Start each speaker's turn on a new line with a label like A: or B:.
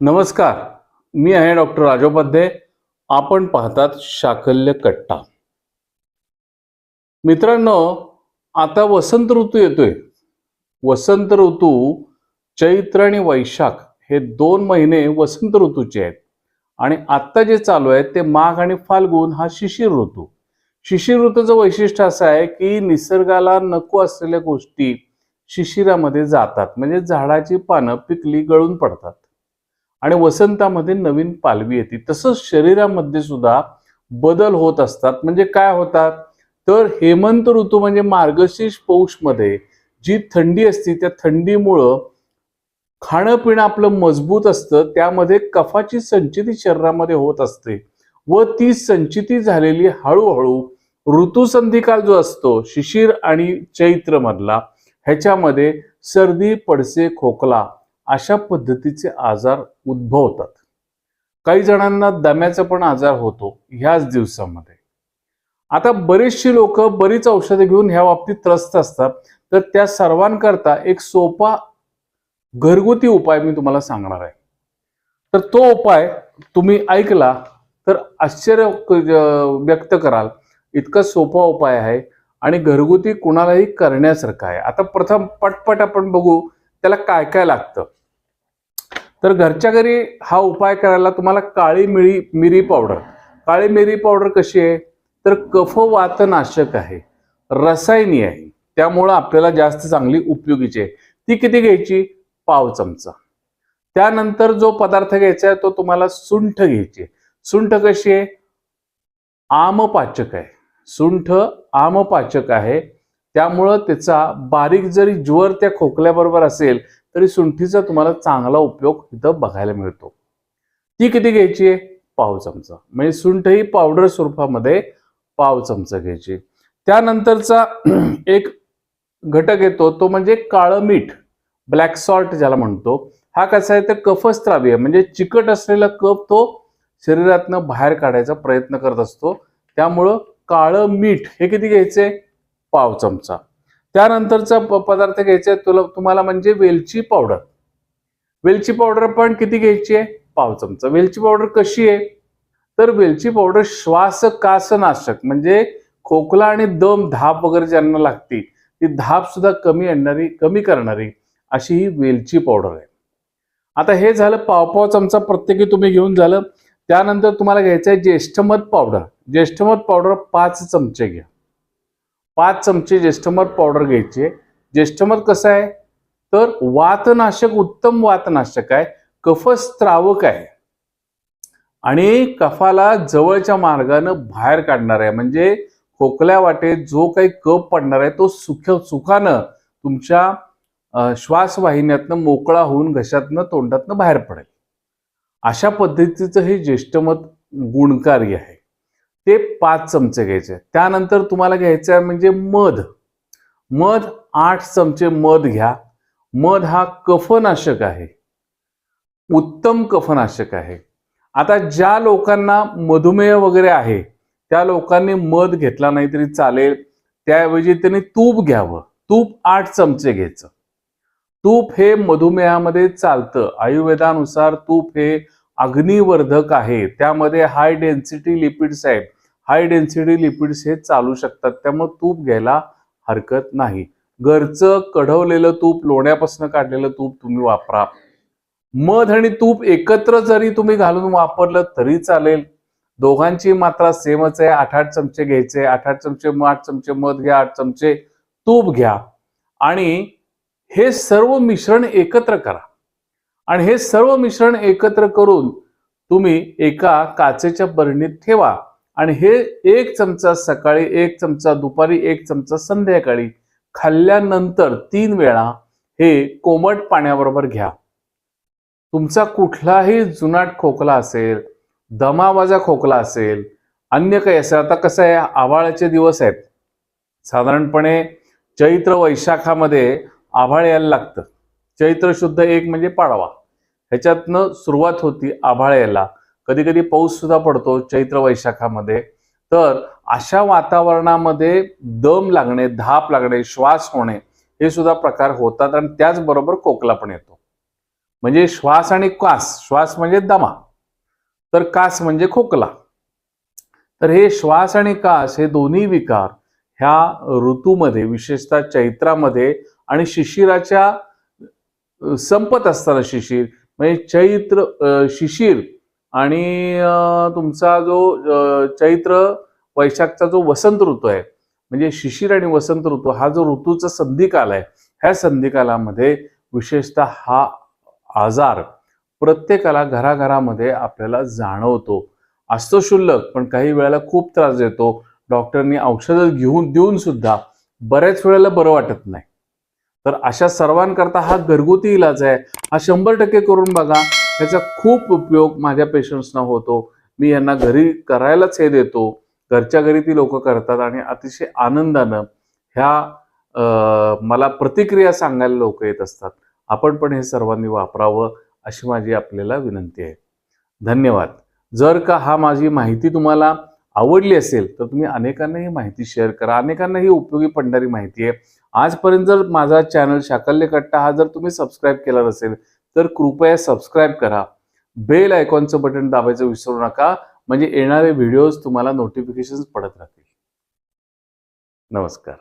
A: नमस्कार मी आहे डॉक्टर राजोपाध्ये आपण पाहतात शाकल्य कट्टा. मित्रांनो आता वसंत ऋतू येतोय. वसंत ऋतू चैत्र आणि वैशाख हे दोन महिने वसंत ऋतूचे आहेत. आणि आत्ता जे चालू आहे ते माघ आणि फाल्गुन हा शिशिर ऋतू. शिशिर ऋतूचं वैशिष्ट्य असं आहे की निसर्गाला नको असलेल्या गोष्टी शिशिरामध्ये जातात. म्हणजे झाडाची पानं पिकली गळून पडतात. आणि वसंतामध्ये नवीन पालवी येते. तसंच शरीरामध्ये सुद्धा बदल होत असतात. म्हणजे काय होतात? तर हेमंत ऋतू म्हणजे मार्गशीर्ष पौषमध्ये जी थंडी असते त्या थंडीमुळं खाणं पिणं आपलं मजबूत असतं. त्यामध्ये कफाची संचिती शरीरामध्ये होत असते व ती संचिती झालेली हळूहळू ऋतुसंधिकाल जो असतो शिशिर आणि चैत्र मधला ह्याच्यामध्ये सर्दी पडसे खोकला अशा पद्धतीचे आजार उद्भवतात. काही जणांना दम्याचा पण आजार होतो ह्याच दिवसामध्ये. आता बरीचशी लोक बरीच औषधे घेऊन ह्या बाबतीत त्रस्त असतात. तर त्या सर्वांकरता एक सोपा घरगुती उपाय मी तुम्हाला सांगणार आहे. तर तो उपाय तुम्ही ऐकला तर आश्चर्य व्यक्त कराल. इतका सोपा उपाय आहे आणि घरगुती कुणालाही करण्यासारखा आहे. आता प्रथम पटपट आपण बघू त्याला काय काय लागतं? तर घरच्या घरी हा उपाय करायला तुम्हाला काळी मिरी मिरी पावडर काळी मिरी पावडर कशी आहे? तर कफवातनाशक आहे. रसायनी आहे. त्यामुळं आपल्याला जास्त चांगली उपयोगीची आहे. ती किती घ्यायची? पाव चमचा. त्यानंतर जो पदार्थ घ्यायचा आहे तो तुम्हाला सुंठ घ्यायची आहे. सुंठ कशी आहे? आमपाचक आहे. सुंठ आमपाचक आहे. त्यामुळं त्याचा बारीक जरी ज्वर त्या खोकल्याबरोबर असेल तरी सुंठीचा तुम्हाला चांगला उपयोग इथं बघायला मिळतो. ती किती घ्यायची आहे? पाव चमचा. म्हणजे सुंठ ही पावडर स्वरूपामध्ये पाव चमचा घ्यायची त्यानंतरचा एक घटक येतो तो म्हणजे काळं मीठ ब्लॅक सॉल्ट ज्याला म्हणतो. हा कसा आहे? तर कफस्त्रावी आहे म्हणजे चिकट असलेला कफ तो शरीरातनं बाहेर काढायचा प्रयत्न करत असतो. त्यामुळं काळं मीठ हे किती घ्यायचे पाव चमचा. त्यानंतरचा प- पदार्थ घ्यायचा आहे तुला तुम्हाला म्हणजे वेलची पावडर. वेलची पावडर पण किती घ्यायची आहे? पाव चमचा. वेलची पावडर कशी आहे? तर वेलची पावडर श्वासकासनाशक म्हणजे खोकला आणि दम धाप वगैरे ज्यांना लागती ती धाप सुद्धा कमी आणणारी कमी करणारी अशी ही वेलची पावडर आहे. आता हे झालं पाव पाव चमचा प्रत्येकी तुम्ही घेऊन झालं. त्यानंतर तुम्हाला घ्यायचं आहे ज्येष्ठमध पावडर. ज्येष्ठमध पावडर पाच चमचे घ्या. पाच चमचे ज्येष्ठमध पावडर घ्यायची. आहे ज्येष्ठमध कसं आहे? तर वातनाशक उत्तम वातनाशक आहे. कफस्त्रावक आहे. आणि कफाला जवळच्या मार्गानं बाहेर काढणार आहे. म्हणजे खोकल्या वाटेत जो काही कप पडणार आहे तो सुख सुखानं तुमच्या श्वासवाहिन्यातनं मोकळा होऊन घशातनं तोंडातनं बाहेर पडेल. अशा पद्धतीचं हे ज्येष्ठमत गुणकारी आहे. ते पाच चमचे घ्यायचे. त्यानंतर तुम्हाला घ्यायचं आहे म्हणजे मध. मध आठ चमचे मध घ्या. मध हा कफनाशक आहे. उत्तम कफनाशक आहे. आता ज्या लोकांना मधुमेह वगैरे आहे त्या लोकांनी मध घेतला नाही तरी चालेल. त्याऐवजी त्यांनी तूप घ्यावं. तूप आठ चमचे घ्यायचं. तूप हे मधुमेहामध्ये चालतं. आयुर्वेदानुसार तूप हे अग्निवर्धक आहे. त्यामध्ये हाय डेन्सिटी लिपिड्स आहेत हाय डेन्सिटी लिपिड्स हे चालू शकतात. त्यामुळे तूप घ्यायला हरकत नाही. घरचं कढवलेलं तूप लोण्यापासून काढलेलं तूप तुम्ही वापरा. मध आणि तूप एकत्र जरी तुम्ही घालून वापरलं तरी चालेल. दोघांची मात्रा सेमच आहे. आठ आठ चमचे घ्यायचे. आठ आठ चमचे आठ चमचे मध घ्या आठ चमचे तूप घ्या. आणि हे सर्व मिश्रण एकत्र करा. आणि हे सर्व मिश्रण एकत्र करून तुम्ही एका काचेच्या बरणीत ठेवा. आणि हे एक चमचा सकाळी एक चमचा दुपारी एक चमचा संध्याकाळी खाल्ल्यानंतर तीन वेळा हे कोमट पाण्याबरोबर घ्या. तुमचा कुठलाही जुनाट खोकला असेल दमावाजा खोकला असेल अन्य काही असेल आता कसं आहे आभाळाचे दिवस आहेत. साधारणपणे चैत्र वैशाखामध्ये आभाळ यायला लागतं. चैत्र शुद्ध एक म्हणजे पाडवा. ह्याच्यातनं सुरुवात होती आभाळ यायला. कधी कधी पाऊस सुद्धा पडतो चैत्र वैशाखामध्ये. तर अशा वातावरणामध्ये दम लागणे धाप लागणे श्वास होणे हे सुद्धा प्रकार होतात आणि त्याचबरोबर खोकला पण येतो. म्हणजे श्वास आणि कास श्वास म्हणजे दमा तर कास म्हणजे खोकला. तर हे श्वास आणि कास हे दोन्ही विकार ह्या ऋतूमध्ये विशेषतः चैत्रामध्ये आणि शिशिराच्या संपत असताना शिशिर म्हणजे चैत्र शिशिर आणि तुमचा जो चैत्र वैशाखचा जो वसंत ऋतू आहे म्हणजे शिशिर आणि वसंत ऋतू हा जो ऋतूचा संधिकाल आहे ह्या संधिकालामध्ये विशेषतः हा आजार प्रत्येकाला घराघरामध्ये आपल्याला जाणवतो. असतो शुल्लक पण काही वेळेला खूप त्रास देतो. डॉक्टरनी औषधं घेऊन देऊन सुद्धा बऱ्याच वेळेला बरं वाटत नाही. तर अशा सर्वांकरता हा घरगुती इलाज आहे. हा शंभर टक्के करून बघा. ह्याचा खूप उपयोग माझ्या पेशंट्सना होतो. मी यांना घरी करायलाच हे देतो. घरच्या घरी ती लोक करतात आणि अतिशय आनंदानं ह्या मला प्रतिक्रिया सांगायला लोक येत असतात. आपण पण हे सर्वांनी वापरावं अशी माझी आपल्याला विनंती आहे. धन्यवाद. जर का हा माझी माहिती तुम्हाला आवडली असेल तर तुम्ही अनेकांना ही माहिती शेअर करा. अनेकांना ही उपयोगी पडणारी माहिती आहे. आजपर्यंत जर माझा चॅनल शाकल्य कट्टा हा जर तुम्ही सबस्क्राईब केला नसेल तर कृपया सबस्क्राईब करा. बेल आयकॉनचं बटन दाबायचं विसरू नका. म्हणजे येणारे व्हिडिओज तुम्हाला नोटिफिकेशन पडत राहतील. नमस्कार.